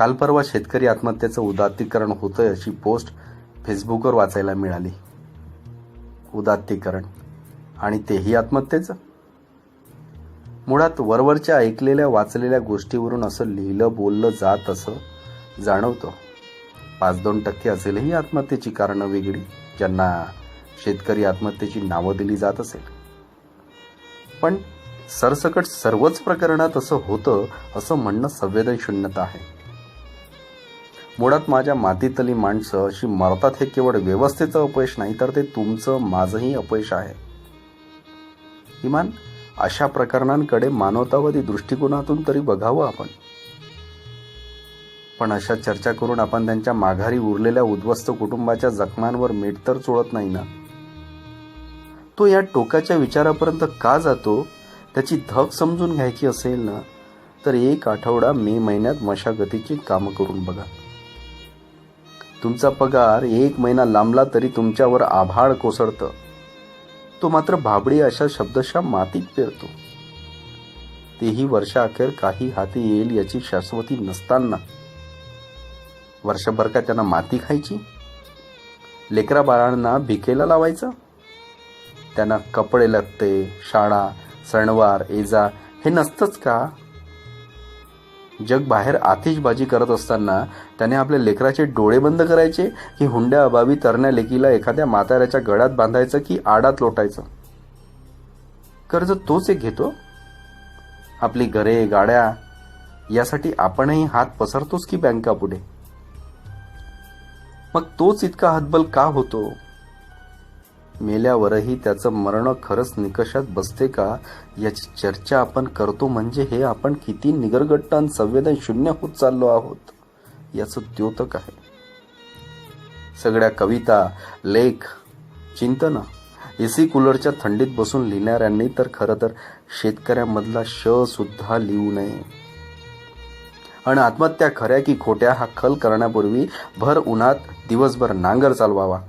काल परवा शेतकरी आत्महत्येचं उदात्तीकरण होतंय अशी पोस्ट फेसबुकवर वाचायला मिळाली. उदात्तीकरण. आणि तेही आत्महत्येचं? मुळात वरवरच्या ऐकलेल्या वाचलेल्या गोष्टीवरून असं लिहिलं बोललं जात असं जाणवतं. पाच दोन टक्के असेलही आत्महत्येची कारणं वेगळी ज्यांना शेतकरी आत्महत्येची नावं दिली जात असेल. पण सरसकट सर्वच प्रकरणात असं होतं असं म्हणणं संवेदनशून्यता आहे. मुळात माझ्या मातीतली माणसं अशी मरतात हे केवळ व्यवस्थेचं अपयश नाही तर ते तुमचं माझंही अपयश आहे. किमान अशा प्रकरणांकडे मानवतावादी दृष्टिकोनातून तरी बघावं आपण. पण अशा चर्चा करून आपण त्यांच्या माघारी उरलेल्या उद्ध्वस्त कुटुंबाच्या जखमांवर मीठ तर चोळत नाही ना? तो या टोकाच्या विचारापर्यंत का जातो? त्याची धग समजून घ्यायची असेल ना? तर एक आठवडा मे महिन्यात मशागतीची कामं करून बघा. तुमचा पगार एक महिना लांबला तरी तुमच्यावर आभाळ कोसळतं. तो मात्र भाबडी अशा शब्दशा मातीत पेरतो. तेही वर्षाअखेर काही हाती येईल याची शाश्वती नसताना. वर्षभर का त्यांना माती खायची? लेकरा बाळांना भिकेला लावायचं? त्यांना कपडे लगते शाळा सणवार एजा हे नसतंच का? जग बाहेर आतिषबाजी करत असताना त्याने आपल्या लेकराचे डोळे बंद करायचे की हुंड्या अभावी तरण्या लेकीला एखाद्या म्हाताऱ्याच्या गळ्यात बांधायचं की आडात लोटायचं. कर्ज तोच एक घेतो. आपली घरे गाड्या यासाठी आपणही हात पसरतोच की बँकापुढे. मग तोच इतका हतबल का होतो? मेल्यावरही त्याचं मरण खरंच निकषात बसते का? याची चर्चा आपण करतो म्हणजे हे आपण किती निगरगट्ट आणि संवेदन शून्य होत चाललो आहोत याचं द्योतक आहे. सगळ्या कविता लेख चिंतन एसी कूलरच्या थंडीत बसून लिहिणाऱ्यांनी तर खरं तर शेतकऱ्यांमधला श सुद्धा लिहू नये. आणि आत्महत्या खऱ्या की खोट्या हा खल करण्यापूर्वी भर उन्हात दिवसभर नांगर चालवावा.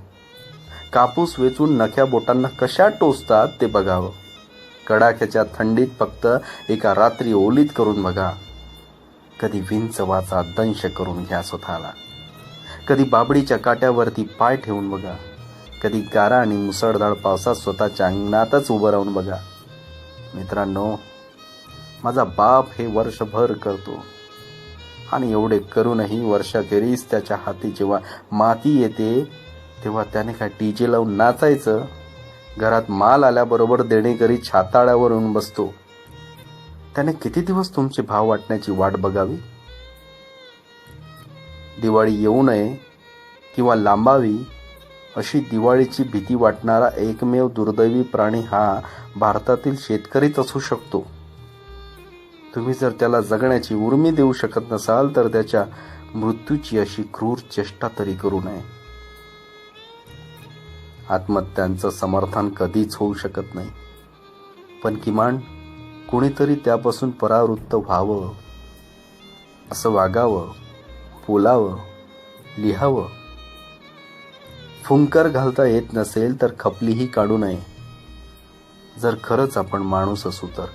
कापूस वेचून नख्या बोटांना कशा टोचतात ते बघावं. कडाक्याच्या थंडीत फक्त एका रात्री ओलीत करून बघा. कधी विंचवाचा दंश करून घ्या स्वतःला. कधी बाबडीच्या काट्यावरती पाय ठेवून बघा. कधी गारा आणि मुसळधार पावसात स्वतःच्या अंगणातच उभं राहून बघा. मित्रांनो माझा बाप हे वर्षभर करतो. आणि एवढे करूनही वर्षाखेरीस त्याच्या हाती जेव्हा माती येते तेव्हा त्याने काय डीजे लावून नाचायचं? घरात माल आल्याबरोबर देणेकरी छाताळ्यावर येऊन बसतो. त्याने किती दिवस तुमचे भाव वाटण्याची वाट बघावी? दिवाळी येऊ नये किंवा लांबावी अशी दिवाळीची भीती वाटणारा एकमेव दुर्दैवी प्राणी हा भारतातील शेतकरीच असू शकतो. तुम्ही जर त्याला जगण्याची उर्मी देऊ शकत नसाल तर त्याच्या मृत्यूची अशी क्रूर चेष्टा तरी करू नये. आत्महत्यांचं समर्थन कधीच होऊ शकत नाही. पण किमान कुणीतरी त्यापासून परावृत्त व्हावं असं वागावं बोलावं लिहावं. फुंकर घालता येत नसेल तर खपलीही काढू नये. जर खरंच आपण माणूस असू तर.